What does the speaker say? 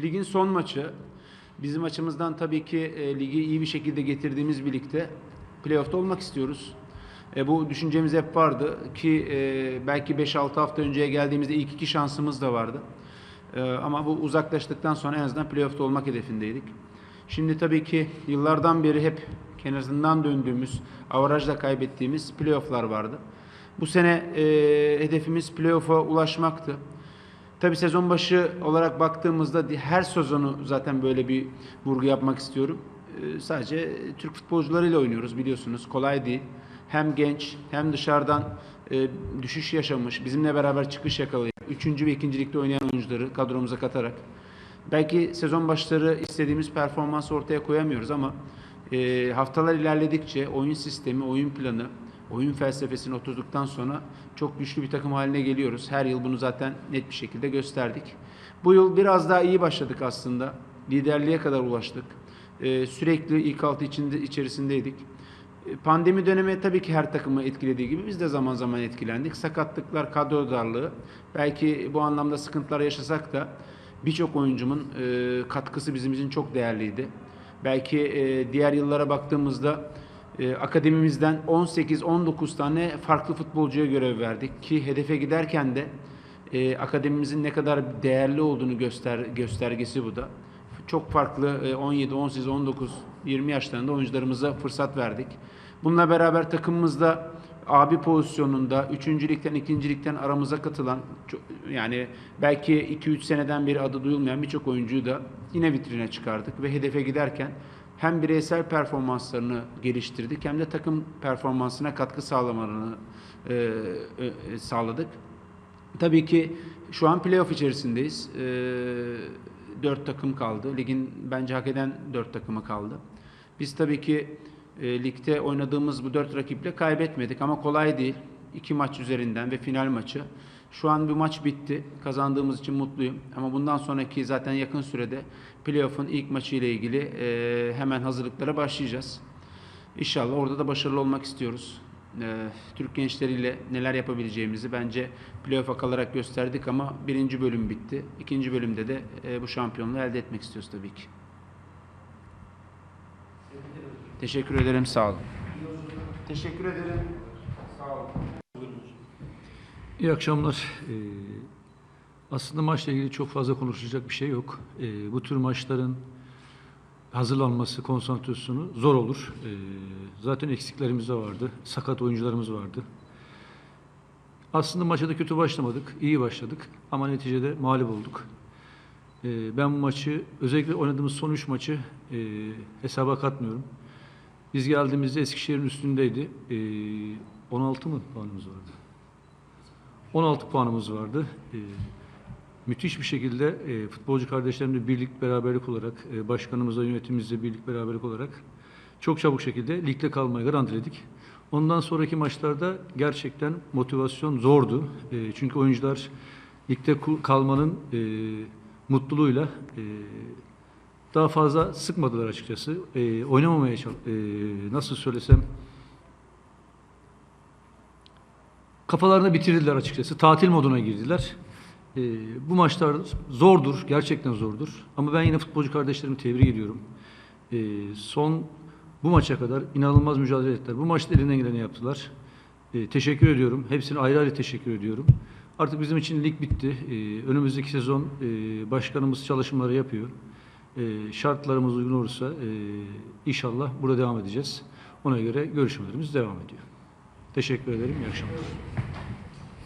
Ligin son maçı. Bizim açımızdan tabii ki e, ligi iyi bir şekilde getirdiğimiz birlikte playoff'ta olmak istiyoruz. E, bu düşüncemiz hep vardı ki e, belki 5-6 hafta önceye geldiğimizde ilk iki şansımız da vardı. E, ama bu uzaklaştıktan sonra en azından playoff'ta olmak hedefindeydik. Şimdi tabii ki yıllardan beri hep kenarından döndüğümüz, avarajla kaybettiğimiz playoff'lar vardı. Bu sene e, hedefimiz playoff'a ulaşmaktı. Tabii sezon başı olarak baktığımızda her sezonu zaten böyle bir vurgu yapmak istiyorum. Ee, sadece Türk futbolcularıyla oynuyoruz biliyorsunuz. Kolay değil. Hem genç hem dışarıdan e, düşüş yaşamış, bizimle beraber çıkış yakalayan, 3. ve 2. ligde oynayan oyuncuları kadromuza katarak belki sezon başları istediğimiz performansı ortaya koyamıyoruz ama e, haftalar ilerledikçe oyun sistemi, oyun planı, oyun felsefesini oturduktan sonra çok güçlü bir takım haline geliyoruz. Her yıl bunu zaten net bir şekilde gösterdik. Bu yıl biraz daha iyi başladık aslında. Liderliğe kadar ulaştık. Ee, sürekli ilk altı içinde, içerisindeydik. Ee, Pandemi dönemi tabii ki her takımı etkilediği gibi biz de zaman zaman etkilendik. Sakatlıklar, kadro darlığı, belki bu anlamda sıkıntılar yaşasak da birçok oyuncumun e, katkısı bizim için çok değerliydi. Belki e, diğer yıllara baktığımızda e, akademimizden 18-19 tane farklı futbolcuya görev verdik ki hedefe giderken de e, akademimizin ne kadar değerli olduğunu göster göstergesi bu da. Çok farklı e, 17, 18, 19, 20 yaşlarında oyuncularımıza fırsat verdik. Bununla beraber takımımızda abi pozisyonunda 3. ligden 2. ligden aramıza katılan yani belki 2-3 seneden beri adı duyulmayan birçok oyuncuyu da yine vitrine çıkardık ve hedefe giderken hem bireysel performanslarını geliştirdik hem de takım performansına katkı sağlamalarını e, e, sağladık. Tabii ki şu an playoff içerisindeyiz. E, dört takım kaldı. Ligin bence hak eden dört takımı kaldı. Biz tabii ki e, ligde oynadığımız bu dört rakiple kaybetmedik ama kolay değil. İki maç üzerinden ve final maçı. Şu an bir maç bitti. Kazandığımız için mutluyum. Ama bundan sonraki zaten yakın sürede playoff'un ilk maçı ile ilgili e, hemen hazırlıklara başlayacağız. İnşallah orada da başarılı olmak istiyoruz. Ee, Türk gençleriyle neler yapabileceğimizi bence playoff'a kalarak gösterdik ama birinci bölüm bitti. İkinci bölümde de e, bu şampiyonluğu elde etmek istiyoruz tabii ki. Teşekkür ederim, sağ olun. Teşekkür ederim. Sağ olun. İyi akşamlar. Ee, aslında maçla ilgili çok fazla konuşulacak bir şey yok. Ee, bu tür maçların hazırlanması, konsantrasyonu zor olur. Ee, zaten eksiklerimiz de vardı. Sakat oyuncularımız vardı. Aslında maça da kötü başlamadık. iyi başladık. Ama neticede mağlup olduk. Ee, ben bu maçı, özellikle oynadığımız son üç maçı e, hesaba katmıyorum. Biz geldiğimizde Eskişehir'in üstündeydi. Ee, 16 mı puanımız vardı? 16 puanımız vardı. Ee, müthiş bir şekilde e, futbolcu kardeşlerimle birlik beraberlik olarak, e, başkanımızla yönetimimizle birlik beraberlik olarak çok çabuk şekilde ligde kalmayı garantiledik. Ondan sonraki maçlarda gerçekten motivasyon zordu. E, çünkü oyuncular ligde kalmanın e, mutluluğuyla daha fazla sıkmadılar açıkçası. Oynamamaya nasıl söylesem kafalarında bitirdiler açıkçası. Tatil moduna girdiler. Ee, bu maçlar zordur, gerçekten zordur. Ama ben yine futbolcu kardeşlerimi tebrik ediyorum. Ee, son bu maça kadar inanılmaz mücadele ettiler. Bu maçta elinden geleni yaptılar. Ee, teşekkür ediyorum. Hepsine ayrı ayrı teşekkür ediyorum. Artık bizim için lig bitti. Ee, önümüzdeki sezon e, başkanımız çalışmaları yapıyor. Ee, şartlarımız uygun olursa e, inşallah burada devam edeceğiz. Ona göre görüşmelerimiz devam ediyor. Teşekkür ederim. İyi akşamlar.